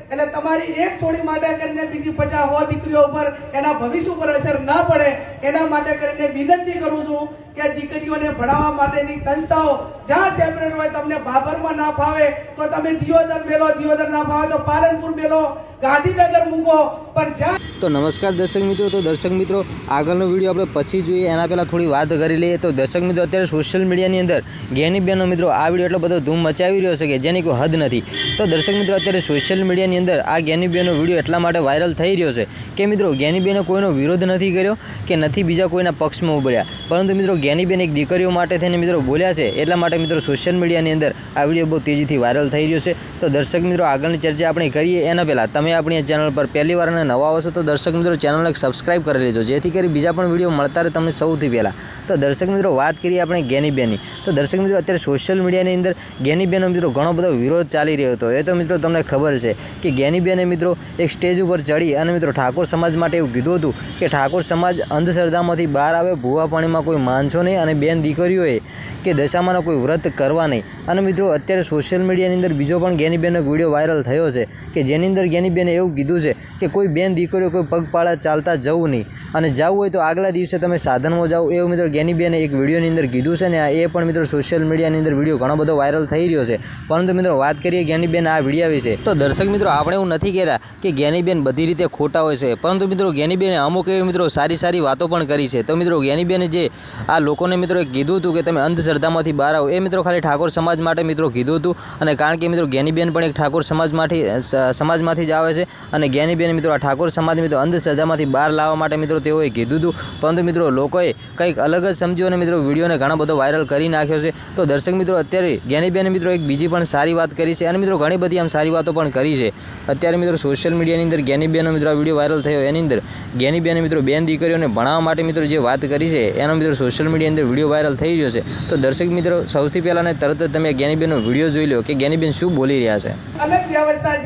એટલે તમારી એક સોડી માટે કરીને બીજી પચાસ હો દીકરીઓ ઉપર એના ભવિષ્ય ઉપર અસર ના પડે, એના માટે કરીને વિનંતી કરું છું કે દીકરીઓને ભણાવવા માટેની સંસ્થાઓ જ્યાં સેપરેટ હોય તમને બાબરમાં ના ફાવે, તો તમે દિયોદર મેલો, દિયોદર ના ફાવે તો પાલનપુર મેલો, ગાંધીનગર મૂકો. પણ જ્યાં તો નમસ્કાર દર્શક મિત્રો, તો દર્શક મિત્રો, આગળનો વીડિયો આપણે પછી જોઈએ. એના પહેલાં થોડી વાત કરી લઈએ. તો દર્શક મિત્રો, અત્યારે સોશિયલ મીડિયાની અંદર જ્ઞાની બહેનો મિત્રો, આ વીડિયો એટલો બધો ધૂમ મચાવી રહ્યો છે કે જેની કોઈ હદ નથી. તો દર્શક મિત્રો, અત્યારે સોશિયલ મીડિયાની અંદર આ જ્ઞાની બહેનો વીડિયો એટલા માટે વાયરલ થઈ રહ્યો છે કે મિત્રો જ્ઞાની બહેનો કોઈનો વિરોધ નથી કર્યો કે નથી બીજા કોઈના પક્ષમાં ઉભર્યા. પરંતુ મિત્રો જ્ઞાની બેન એક દીકરીઓ માટે થઈને મિત્રો બોલ્યા છે એટલા માટે મિત્રો સોશિયલ મીડિયાની અંદર આ વીડિયો બહુ તેજીથી વાયરલ થઈ રહ્યો છે. તો દર્શક મિત્રો આગળની ચર્ચા આપણે કરીએ એના પહેલાં તમે આપણી ચેનલ પર પહેલી વાર અને નવા આવશો તો દર્શક મિત્રો ચેનલને સબસ્ક્રાઈબ કરી લેજો. જેથી કરી બીજા પણ વીડિયો મળતા રહે તમને સૌથી પહેલાં. તો દર્શક મિત્રો વાત કરીએ આપણે જ્ઞાનીબેનની તો દર્શક મિત્રો અત્યારે સોશિયલ મીડિયાની અંદર જ્ઞાનીબેનનો મિત્રો ઘણો બધો વિરોધ ચાલી રહ્યો હતો. એ તો મિત્રો તમને ખબર છે કે જ્ઞાનીબેને મિત્રો એક સ્ટેજ ઉપર ચડી અને મિત્રો ઠાકોર સમાજ માટે એવું કીધું હતું કે ઠાકોર સમાજ અંધશ્રદ્ધામાંથી બહાર આવે, ભૂવા પાણીમાં કોઈ માનશો નહીં અને બેન દીકરીઓએ કે દશામાંનો કોઈ વ્રત કરવા નહીં. અને મિત્રો અત્યારે સોશિયલ મીડિયાની અંદર બીજો પણ જ્ઞાનીબેનનો એક વીડિયો વાયરલ થયો છે કે જેની અંદર જ્ઞાનીબેને એવું કીધું છે કે કોઈ બેન દીકરીઓ કોઈ પગપાળા ચાલતા જવું નહીં. અને જવું હોય તો આગલા દિવસે તમે સાધનમાં જાઓ એવું મિત્રો જ્ઞાનીબેને એક વિડીયોની અંદર કીધું છે ને એ પણ મિત્રો સોશિયલ મીડિયાની અંદર વીડિયો ઘણો બધો વાયરલ થઈ રહ્યો છે. પરંતુ મિત્રો વાત કરીએ જ્ઞાનીબેન આ વીડિયો વિશે. તો દર્શક મિત્રો આપણે એવું નથી કહેતા કે જ્ઞાનીબેન બધી રીતે ખોટા હોય છે. પરંતુ મિત્રો, જ્ઞાનીબેને અમુક એવી મિત્રો સારી સારી વાતો પણ કરી છે. તો મિત્રો, જ્ઞાનીબેને જે આ લોકોને મિત્રો કીધું હતું કે તમે અંધશ્રદ્ધામાંથી બહાર આવો, એ મિત્રો ખાલી ઠાકોર સમાજ માટે મિત્રો કીધું હતું. અને કારણ કે મિત્રો, જ્ઞાનીબેન પણ એક ઠાકોર સમાજમાંથી સમાજમાંથી જ આવે છે. અને જ્ઞાનીબેન મિત્રો આ ઠાકોર સમાજ મિત્રો અંધશ્રદ્ધામાંથી બહાર લાવવા માટે મિત્રો તેઓએ કીધું હતું. પરંતુ મિત્રો, લોકોએ કંઈક અલગ જ સમજ્યું અને મિત્રો વિડીયોને ઘણો બધો વાયરલ કરી નાખ્યો છે. તો દર્શક મિત્રો, અત્યારે જ્ઞાનીબેને મિત્રો એક બીજી પણ સારી વાત કરી છે. અને મિત્રો, ઘણી બધી આમ સારી વાતો પણ કરી છે. અત્યારે મિત્રો સોશિયલ મીડિયાની અંદર જ્ઞાનીબેનનો મિત્રો આ વીડિયો વાયરલ થયો. એની અંદર જ્ઞાનીબેને મિત્રો બેન દીકરીઓને ભણાવવા માટે મિત્રો જે વાત કરી છે, એનો મિત્રો સોશિયલ મીડિયાની અંદર વીડિયો વાયરલ થઈ રહ્યો છે. તો દર્શક મિત્રો, સૌથી પહેલાં તરત જ તમે જ્ઞાનીબેનનો વીડિયો જોઈ લો કે જ્ઞાનીબેન શું બોલી રહ્યા છે. અલગ વ્યવસ્થા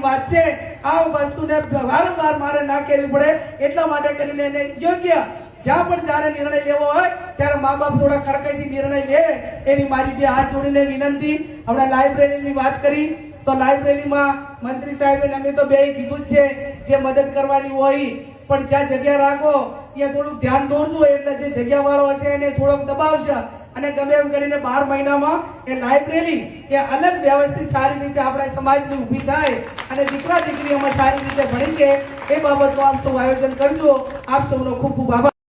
વાત છે. આ વસ્તુને વારંવાર મારે ના કહેવી પડે. એટલા માટે કરીને યોગ્ય જ્યાં પણ જ્યારે નિર્ણય લેવો હોય, ત્યારે મા બાપ થોડા કડકાઈથી નિર્ણય લે. એવી મારી બે હાથ જોડીને વિનંતી. હમણાં લાઇબ્રેરીની વાત કરી. તો લાઇબ્રેરીમાં મંત્રી સાહેબે અમે તો બે કીધું છે, જે મદદ કરવાની હોય. પણ જ્યાં જગ્યા રાખો, ત્યાં થોડુંક ધ્યાન દોરજો, એટલે જે જગ્યા વાળો હશે એને થોડોક દબાવશે. અને ગમે એમ કરીને બાર મહિનામાં એ લાઇબ્રેરી એ અલગ વ્યવસ્થિત સારી રીતે આપણા સમાજની ઊભી થાય અને દીકરા દીકરીઓમાં સારી રીતે ભણી કે એ બાબતનું આપ સૌ આયોજન કરજો. આપ સૌનો ખૂબ ખૂબ આભાર.